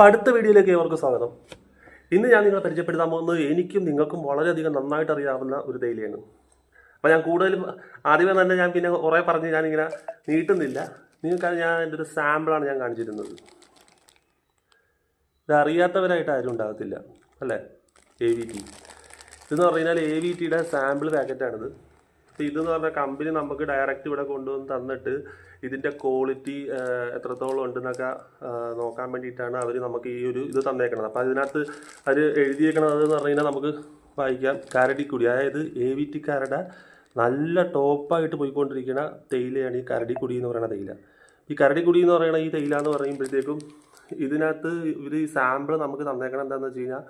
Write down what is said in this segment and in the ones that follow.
അപ്പം അടുത്ത വീഡിയോയിലേക്ക് ഏവർക്ക് സ്വാഗതം. ഇന്ന് ഞാൻ നിങ്ങളെ പരിചയപ്പെടുത്താൻ പോകുന്നത് എനിക്കും നിങ്ങൾക്കും വളരെയധികം നന്നായിട്ട് അറിയാവുന്ന ഒരു തേയിലയാണ്. അപ്പോൾ ഞാൻ കൂടുതലും ആദ്യമേ തന്നെ ഞാൻ പിന്നെ കുറേ പറഞ്ഞ് ഞാനിങ്ങനെ നീട്ടുന്നില്ല. നിങ്ങൾക്ക് ഞാൻ എന്റെ ഒരു സാമ്പിളാണ് ഞാൻ കാണിച്ചിരുന്നത്. ഇത് അറിയാത്തവരായിട്ട് ആരും ഉണ്ടാകത്തില്ല അല്ലേ? എ വി ടി ഇതെന്ന് പറഞ്ഞു കഴിഞ്ഞാൽ എ വി ടിയുടെ സാമ്പിൾ പാക്കറ്റാണിത്. ഇതെന്ന് പറഞ്ഞാൽ കമ്പനി നമുക്ക് ഡയറക്റ്റ് ഇവിടെ കൊണ്ടുവന്ന് തന്നിട്ട് ഇതിന്റെ ക്വാളിറ്റി എത്രത്തോളം ഉണ്ടെന്നൊക്കെ നോക്കാൻ വേണ്ടിയിട്ടാണ് അവർ നമുക്ക് ഈ ഒരു ഇത് തന്നേക്കുന്നത് അപ്പോൾ അതിനകത്ത് അവർ എഴുതിയേക്കണത് എന്ന് പറഞ്ഞു കഴിഞ്ഞാൽ നമുക്ക് വായിക്കാം. കരടിക്കുടി അതായത് എ വി ടി കാരുടെ നല്ല ടോപ്പായിട്ട് പോയിക്കൊണ്ടിരിക്കുന്ന തേയിലയാണ് ഈ കരടിക്കുടി എന്ന് പറയുന്ന തേയില. ഈ കരടിക്കുടി എന്ന് പറയുന്ന ഈ തേയില എന്ന് പറയുമ്പോഴത്തേക്കും ഇതിനകത്ത് ഇവർ ഈ സാമ്പിൾ നമുക്ക് തന്നേക്കണം എന്താണെന്ന് വെച്ച് കഴിഞ്ഞാൽ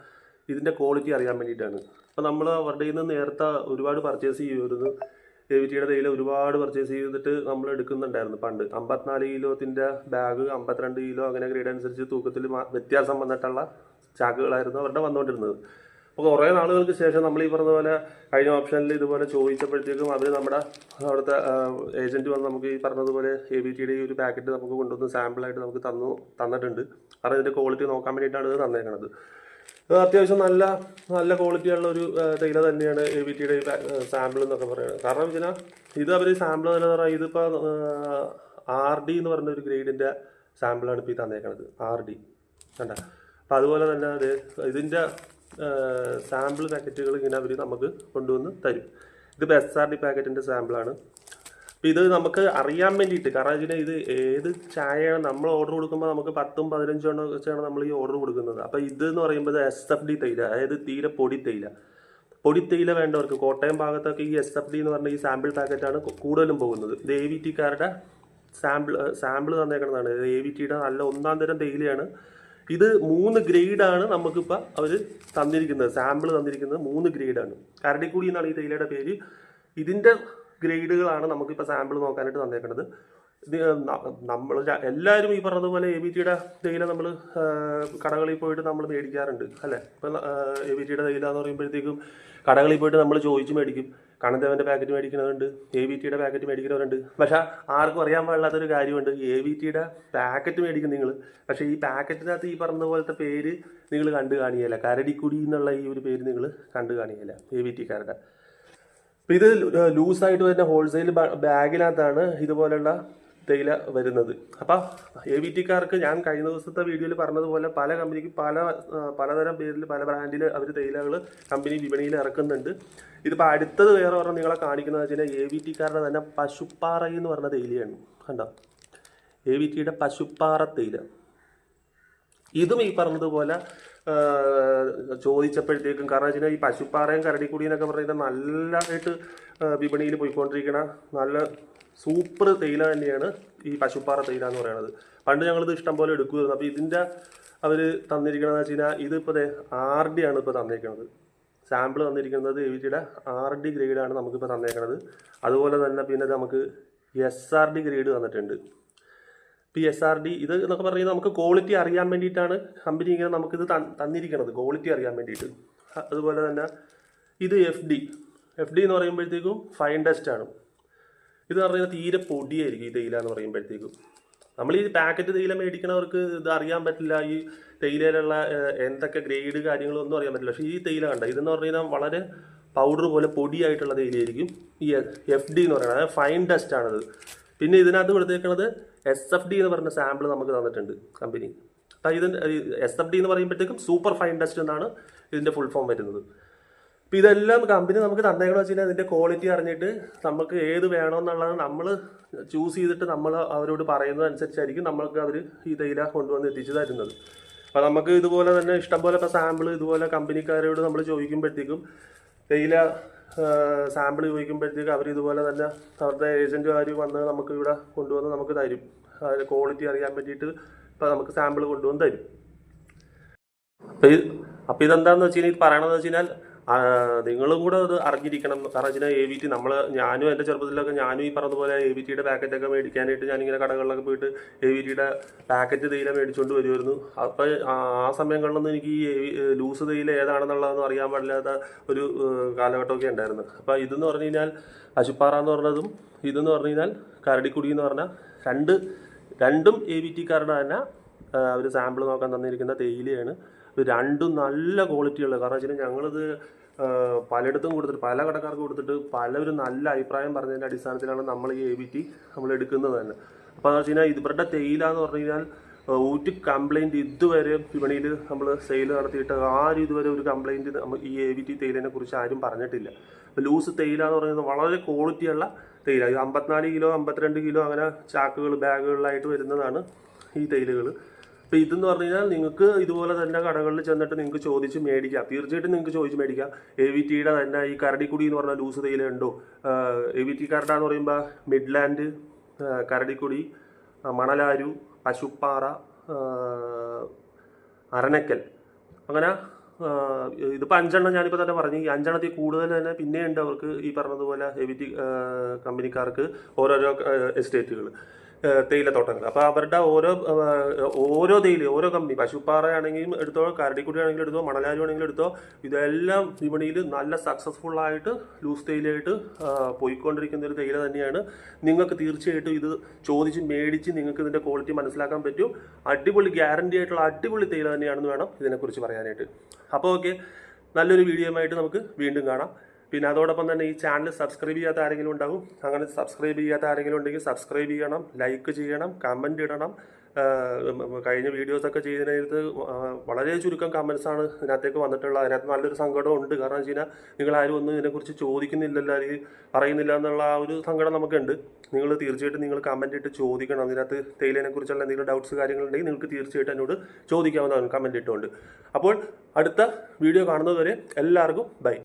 ഇതിന്റെ ക്വാളിറ്റി അറിയാൻ വേണ്ടിയിട്ടാണ്. അപ്പോൾ നമ്മൾ അവരുടെ നിന്ന് നേരത്തെ ഒരുപാട് പർച്ചേസ് ചെയ്യുമായിരുന്നു ടിയുടെ തേയില ഒരുപാട് പർച്ചേസ് ചെയ്തിട്ട് നമ്മൾ എടുക്കുന്നുണ്ടായിരുന്നു. പണ്ട് അമ്പത്തിനാല് കിലോത്തിന്റെ ബാഗ് അമ്പത്തിരണ്ട് കിലോ അങ്ങനെ ഗ്രേഡ് അനുസരിച്ച് തൂക്കത്തിൽ വ്യത്യാസം വന്നിട്ടുള്ള ചാക്കുകളായിരുന്നു അവരുടെ വന്നുകൊണ്ടിരുന്നത്. അപ്പോൾ കുറേ നാളുകൾക്ക് ശേഷം നമ്മൾ ഈ പറഞ്ഞ പോലെ കഴിഞ്ഞ ഓപ്ഷനിൽ ഇതുപോലെ ചോദിച്ചപ്പോഴത്തേക്കും അവർ നമ്മുടെ അവിടുത്തെ ഏജന്റ് വന്ന് നമുക്ക് ഈ പറഞ്ഞതുപോലെ എ ബി ടിയുടെ ഈ ഒരു പാക്കറ്റ് നമുക്ക് കൊണ്ടുവന്ന് സാമ്പിളായിട്ട് നമുക്ക് തന്നു തന്നിട്ടുണ്ട്. കാരണം ഇതിന്റെ ക്വാളിറ്റി നോക്കാൻ വേണ്ടിയിട്ടാണ് ഇത് തന്നേക്കണത്. അത്യാവശ്യം നല്ല നല്ല ക്വാളിറ്റിയുള്ള ഒരു തേയില തന്നെയാണ് എ വി ടിയുടെ സാമ്പിൾ എന്നൊക്കെ പറയുന്നത്. കാരണം വെച്ചാൽ ഇത് അവർ സാമ്പിൾ തന്നെ പറയാം ഇതിപ്പോൾ ആർ ഡി എന്ന് പറഞ്ഞ ഒരു ഗ്രേഡിന്റെ സാമ്പിളാണ് ഇപ്പോൾ ഈ തന്നേക്കുന്നത് ആർ ഡി കണ്ട? അപ്പം അതുപോലെ തന്നെ അത് ഇതിന്റെ സാമ്പിൾ പാക്കറ്റുകൾ ഇങ്ങനെ അവർ നമുക്ക് കൊണ്ടുവന്ന് തരും. ഇതിപ്പോൾ എസ് ആർ ഡി പാക്കറ്റിന്റെ സാമ്പിളാണ് അപ്പം ഇത് നമുക്ക് അറിയാൻ വേണ്ടിയിട്ട് കാരണം ഇത് ഏത് ചായയാണ് നമ്മൾ ഓർഡർ കൊടുക്കുമ്പോൾ നമുക്ക് പത്തും പതിനഞ്ചും വെച്ചാണ് നമ്മൾ ഈ ഓർഡർ കൊടുക്കുന്നത്. അപ്പോൾ ഇത് എന്ന് പറയുമ്പോൾ എസ് എഫ് ഡി തേയില അതായത് തീരെ പൊടി തേയില പൊടി തേയില വേണ്ടവർക്ക് കോട്ടയം ഭാഗത്തൊക്കെ ഈ എസ് എഫ് ഡി എന്ന് പറഞ്ഞ ഈ സാമ്പിൾ പാക്കറ്റാണ് കൂടുതലും പോകുന്നത്. ഇത് എ വി ടിക്കാരുടെ സാമ്പിൾ സാമ്പിൾ തന്നേക്കുന്നതാണ്. എ വി ടിയുടെ നല്ല ഒന്നാം തരം തേയിലയാണ് ഇത് മൂന്ന് ഗ്രേഡാണ് നമുക്കിപ്പോൾ അവർ തന്നിരിക്കുന്നത് സാമ്പിൾ തന്നിരിക്കുന്നത് മൂന്ന് ഗ്രേഡാണ് കരടിക്കുടി എന്നാണ് ഈ തേയിലയുടെ പേര്. ഇതിന്റെ ഗ്രേഡുകളാണ് നമുക്കിപ്പോൾ സാമ്പിൾ നോക്കാനായിട്ട് തന്നേക്കുന്നത് ഇത് നമ്മൾ എല്ലാവരും ഈ പറഞ്ഞതുപോലെ എ ബി ടിയുടെ തേയില നമ്മൾ കടകളിൽ പോയിട്ട് നമ്മൾ മേടിക്കാറുണ്ട് അല്ലേ? ഇപ്പം എ ബി ടിയുടെ തേയില എന്ന് പറയുമ്പോഴത്തേക്കും കടകളിൽ പോയിട്ട് നമ്മൾ ചോദിച്ച് മേടിക്കും. കണ്ണദേവന്റെ പാക്കറ്റ് മേടിക്കുന്നവരുണ്ട് എ ബി ടിയുടെ പാക്കറ്റ് മേടിക്കുന്നവരുണ്ട്. പക്ഷേ ആർക്കും അറിയാൻ പാടില്ലാത്തൊരു കാര്യമുണ്ട്. എ ബി ടിയുടെ പാക്കറ്റ് മേടിക്കും നിങ്ങൾ പക്ഷേ ഈ പാക്കറ്റിനകത്ത് ഈ പറഞ്ഞ പോലത്തെ പേര് നിങ്ങൾ കണ്ടു കാണിയല്ല കരടിക്കുടി എന്നുള്ള ഈ ഒരു പേര് നിങ്ങൾ കണ്ടു കാണിയല്ല എ ബി ടിക്കാരുടെ അപ്പം ഇത് ലൂസായിട്ട് വരുന്ന ഹോൾസെയിൽ ബാഗിനകത്താണ് ഇതുപോലെയുള്ള തേയില വരുന്നത്. അപ്പം എ വി ടിക്കാർക്ക് ഞാൻ കഴിഞ്ഞ ദിവസത്തെ വീഡിയോയിൽ പറഞ്ഞതുപോലെ പല കമ്പനിക്ക് പല പലതരം പേരിൽ പല ബ്രാൻഡിൽ അവർ തേയിലകൾ കമ്പനി വിപണിയിൽ ഇറക്കുന്നുണ്ട്. ഇതിപ്പോൾ അടുത്തത് വേറെ പറഞ്ഞാൽ നിങ്ങളെ കാണിക്കുന്നത് വെച്ചാൽ എ വി ടിക്കാരുടെ തന്നെ പശുപ്പാറ എന്ന് പറഞ്ഞ തേയിലയാണ്. കണ്ടോ? എ വി ടിയുടെ പശുപ്പാറ തേയില. ഇതും ഈ പറഞ്ഞതുപോലെ ചോദിച്ചപ്പോഴത്തേക്കും കാരണം വെച്ചാൽ ഈ പശുപ്പാറയും കരടിക്കുടി എന്നൊക്കെ പറയുന്നത് നല്ലതായിട്ട് വിപണിയിൽ പോയിക്കൊണ്ടിരിക്കണ നല്ല സൂപ്പർ തേയില തന്നെയാണ് ഈ പശുപ്പാറ തേയില എന്ന് പറയുന്നത്. പണ്ട് ഞങ്ങളിത് ഇഷ്ടം പോലെ എടുക്കുമായിരുന്നു. അപ്പോൾ ഇതിന്റെ അവർ തന്നിരിക്കണമെന്ന് വെച്ച് കഴിഞ്ഞാൽ ഇതിപ്പോൾ ആർ ഡി ആണ് ഇപ്പോൾ തന്നിരിക്കുന്നത് സാമ്പിൾ തന്നിരിക്കുന്നത് എ വി ജിയുടെ ആർ ഡി ഗ്രേഡാണ് നമുക്കിപ്പോൾ തന്നേക്കുന്നത് അതുപോലെ തന്നെ പിന്നെ നമുക്ക് എസ് ആർ ഡി ഗ്രേഡ് തന്നിട്ടുണ്ട്. പി എസ് ആർ ഡി ഇത് എന്നൊക്കെ പറയുന്നത് നമുക്ക് ക്വാളിറ്റി അറിയാൻ വേണ്ടിയിട്ടാണ് കമ്പനി ഇങ്ങനെ നമുക്കിത് തന്നിരിക്കുന്നത് ക്വാളിറ്റി അറിയാൻ വേണ്ടിയിട്ട്. അതുപോലെ തന്നെ ഇത് എഫ് ഡി എഫ് ഡി എന്ന് പറയുമ്പോഴത്തേക്കും ഫൈൻ ഡസ്റ്റ് ആണ്. ഇത് എന്ന് തീരെ പൊടിയായിരിക്കും ഈ തേയില എന്ന് പറയുമ്പോഴത്തേക്കും. നമ്മൾ ഈ പാക്കറ്റ് തേയില മേടിക്കണവർക്ക് ഇത് അറിയാൻ പറ്റില്ല ഈ തേയിലയിലുള്ള എന്തൊക്കെ ഗ്രേഡ് കാര്യങ്ങളൊന്നും അറിയാൻ പറ്റില്ല. പക്ഷേ ഈ തേയില കണ്ട? ഇതെന്ന് പറഞ്ഞാൽ വളരെ പൗഡർ പോലെ പൊടിയായിട്ടുള്ള തേയിലയായിരിക്കും ഈ എഫ് ഡി എന്ന് പറയുന്നത്. ഫൈൻ ഡസ്റ്റ് ആണത്. പിന്നെ ഇതിനകത്ത് കൊടുത്തേക്കുന്നത് എസ് എഫ് ഡി എന്ന് പറഞ്ഞ സാമ്പിൾ നമുക്ക് തന്നിട്ടുണ്ട് കമ്പനി അപ്പം ഇതിന് എസ് എഫ് ഡി എന്ന് പറയുമ്പോഴത്തേക്കും സൂപ്പർ ഫൈൻ ഡസ്റ്റ് എന്നാണ് ഇതിന്റെ ഫുൾ ഫോം വരുന്നത്. അപ്പം ഇതെല്ലാം കമ്പനി നമുക്ക് തന്നേക്കണമെന്ന് വെച്ച് കഴിഞ്ഞാൽ ക്വാളിറ്റി അറിഞ്ഞിട്ട് നമുക്ക് ഏത് വേണമെന്നുള്ളത് നമ്മൾ ചൂസ് ചെയ്തിട്ട് നമ്മൾ അവരോട് പറയുന്നത് അനുസരിച്ചായിരിക്കും നമ്മൾക്ക് അവർ ഈ തേയില കൊണ്ടുവന്ന് എത്തിച്ചു തരുന്നത് അപ്പം നമുക്ക് ഇതുപോലെ തന്നെ ഇഷ്ടംപോലെ ഇപ്പോൾ സാമ്പിൾ ഇതുപോലെ കമ്പനിക്കാരോട് നമ്മൾ ചോദിക്കുമ്പോഴത്തേക്കും തേയില സാമ്പിൾ ചോദിക്കുമ്പോഴത്തേക്ക് അവർ ഇതുപോലെ തന്നെ അവരുടെ ഏജന്റുകാർ വന്ന് നമുക്ക് ഇവിടെ കൊണ്ടുവന്ന് നമുക്ക് തരും. അതിന്റെ ക്വാളിറ്റി അറിയാൻ വേണ്ടിയിട്ട് ഇപ്പം നമുക്ക് സാമ്പിൾ കൊണ്ടുവന്ന് തരും. അപ്പോൾ ഇത് അപ്പം ഇതെന്താണെന്ന് വെച്ച് കഴിഞ്ഞാൽ പറയണമെന്ന് വെച്ച് കഴിഞ്ഞാൽ നിങ്ങളും കൂടെ അത് അറിഞ്ഞിരിക്കണം. കാരണം വെച്ചാൽ എ വി ടി നമ്മൾ ഞാനും എന്റെ ചെറുപ്പത്തിലൊക്കെ ഞാനും ഈ പറഞ്ഞതുപോലെ എ വി ടിയുടെ പാക്കറ്റൊക്കെ മേടിക്കാനായിട്ട് ഞാനിങ്ങനെ കടകളിലൊക്കെ പോയിട്ട് എ വി ടിയുടെ പാക്കറ്റ് തേയില മേടിച്ചുകൊണ്ട് വരുമായിരുന്നു അപ്പോൾ ആ സമയങ്ങളിലൊന്നും എനിക്ക് ഈ ലൂസ് തേയില ഏതാണെന്നുള്ളതൊന്നും അറിയാൻ പാടില്ലാത്ത ഒരു കാലഘട്ടമൊക്കെ ഉണ്ടായിരുന്നു. അപ്പോൾ ഇതെന്ന് പറഞ്ഞു കഴിഞ്ഞാൽ അശുപ്പാറ എന്ന് പറഞ്ഞതും ഇതെന്ന് പറഞ്ഞു കഴിഞ്ഞാൽ കരടിക്കുടി എന്ന് പറഞ്ഞാൽ രണ്ട് രണ്ടും എ വി ടിക്കാരുടെ തന്നെ അവർ സാമ്പിൾ നോക്കാൻ തന്നിരിക്കുന്ന തേയിലയാണ്. രണ്ടും നല്ല ക്വാളിറ്റിയുള്ള കാരണം വെച്ചാൽ ഞങ്ങളിത് പലയിടത്തും കൊടുത്തിട്ട് പല കടക്കാർക്ക് കൊടുത്തിട്ട് പലരും നല്ല അഭിപ്രായം പറഞ്ഞതിന്റെ അടിസ്ഥാനത്തിലാണ് നമ്മൾ ഈ എ ബി ടി നമ്മൾ എടുക്കുന്നത് തന്നെ. അപ്പോൾ എന്ന് വെച്ച് ഇവരുടെ തേയില എന്ന് പറഞ്ഞു കഴിഞ്ഞാൽ ഒരു കംപ്ലൈന്റ് ഇതുവരെ വിപണിയിൽ നമ്മൾ സെയിൽ നടത്തിയിട്ട് ആരും ഇതുവരെ ഒരു കംപ്ലൈന്റ് നമ്മൾ ഈ എ വി ടി തേയിലിനെ കുറിച്ച് ആരും പറഞ്ഞിട്ടില്ല. അപ്പോൾ ലൂസ് തേയില എന്ന് പറയുന്നത് വളരെ ക്വാളിറ്റിയുള്ള തേയില. അമ്പത്തിനാല് കിലോ അമ്പത്തിരണ്ട് കിലോ അങ്ങനെ ചാക്കുകൾ ബാഗുകളിലായിട്ട് വരുന്നതാണ് ഈ തേയിലകൾ. അപ്പോൾ ഇതെന്ന് പറഞ്ഞു കഴിഞ്ഞാൽ നിങ്ങൾക്ക് ഇതുപോലെ തന്നെ കടകളിൽ ചെന്നിട്ട് നിങ്ങൾക്ക് ചോദിച്ച് മേടിക്കാം. തീർച്ചയായിട്ടും നിങ്ങൾക്ക് ചോദിച്ച് മേടിക്കാം. എ വി ടിയുടെ തന്നെ ഈ കരടിക്കുടി എന്ന് പറഞ്ഞ ലൂസ് തേയില ഉണ്ടോ? എ വി ടി കരട എന്ന് പറയുമ്പോൾ മിഡ്ലാൻഡ് കരടിക്കുടി മണലാരു പശുപ്പാറ അരനക്കൽ. അങ്ങനെ ഇതിപ്പോൾ അഞ്ചെണ്ണം ഞാനിപ്പോൾ തന്നെ പറഞ്ഞു. ഈ അഞ്ചെണ്ണത്തിൽ കൂടുതൽ തന്നെ പിന്നെയുണ്ട് അവർക്ക് ഈ പറഞ്ഞതുപോലെ ഹെവി ടി കമ്പനിക്കാർക്ക് ഓരോരോ എസ്റ്റേറ്റുകൾ തേയിലത്തോട്ടങ്ങൾ അപ്പോൾ അവരുടെ ഓരോ ഓരോ തേയില ഓരോ കമ്പനി പശുപ്പാറയാണെങ്കിലും എടുത്തോ കരടിക്കുടി ആണെങ്കിലും എടുത്തോ മണലാരി ആണെങ്കിലും എടുത്തോ ഇതെല്ലാം വിപണിയിൽ നല്ല സക്സസ്ഫുൾ ആയിട്ട് ലൂസ് തേയിലയായിട്ട് പോയിക്കൊണ്ടിരിക്കുന്ന ഒരു തേയില തന്നെയാണ്. നിങ്ങൾക്ക് തീർച്ചയായിട്ടും ഇത് ചോദിച്ച് മേടിച്ച് നിങ്ങൾക്ക് ഇതിന്റെ ക്വാളിറ്റി മനസ്സിലാക്കാൻ പറ്റും. അടിപൊളി ഗ്യാരണ്ടി ആയിട്ടുള്ള അടിപൊളി തേയില തന്നെയാണെന്ന് വേണം ഇതിനെക്കുറിച്ച് പറയാനായിട്ട്. അപ്പോൾ ഓക്കെ നല്ലൊരു വീഡിയോ ആയിട്ട് നമുക്ക് വീണ്ടും കാണാം. പിന്നെ അതോടൊപ്പം തന്നെ ഈ ചാനൽ സബ്സ്ക്രൈബ് ചെയ്യാത്ത ആരെങ്കിലും ഉണ്ടാകും അങ്ങനെ സബ്സ്ക്രൈബ് ചെയ്യാത്ത ആരെങ്കിലും ഉണ്ടെങ്കിൽ സബ്സ്ക്രൈബ് ചെയ്യണം ലൈക്ക് ചെയ്യണം കമന്റ് ഇടണം. കഴിഞ്ഞ വീഡിയോസൊക്കെ ചെയ്തതിനകത്ത് വളരെ ചുരുക്കം കമൻസ് ആണ് ഇതിനകത്തേക്ക് വന്നിട്ടുള്ളത്. അതിനകത്ത് നല്ലൊരു സങ്കടം ഉണ്ട്. കാരണം വെച്ച് കഴിഞ്ഞാൽ നിങ്ങൾ ആരും ഒന്നും ഇതിനെക്കുറിച്ച് ചോദിക്കുന്നില്ലല്ലോ അല്ലെങ്കിൽ പറയുന്നില്ല എന്നുള്ള ആ ഒരു സങ്കടം നമുക്കുണ്ട്. നിങ്ങൾ തീർച്ചയായിട്ടും നിങ്ങൾ കമന്റ് ഇട്ട് ചോദിക്കണം. അതിനകത്ത് തേയിലേനെക്കുറിച്ചുള്ള എന്തെങ്കിലും ഡൗട്ട്സ് കാര്യങ്ങളുണ്ടെങ്കിൽ നിങ്ങൾക്ക് തീർച്ചയായിട്ടും എന്നോട് ചോദിക്കാവുന്നതാണ് കമന്റ് ഇട്ടുകൊണ്ട്. അപ്പോൾ അടുത്ത വീഡിയോ കാണുന്നതുവരെ എല്ലാവർക്കും ബൈ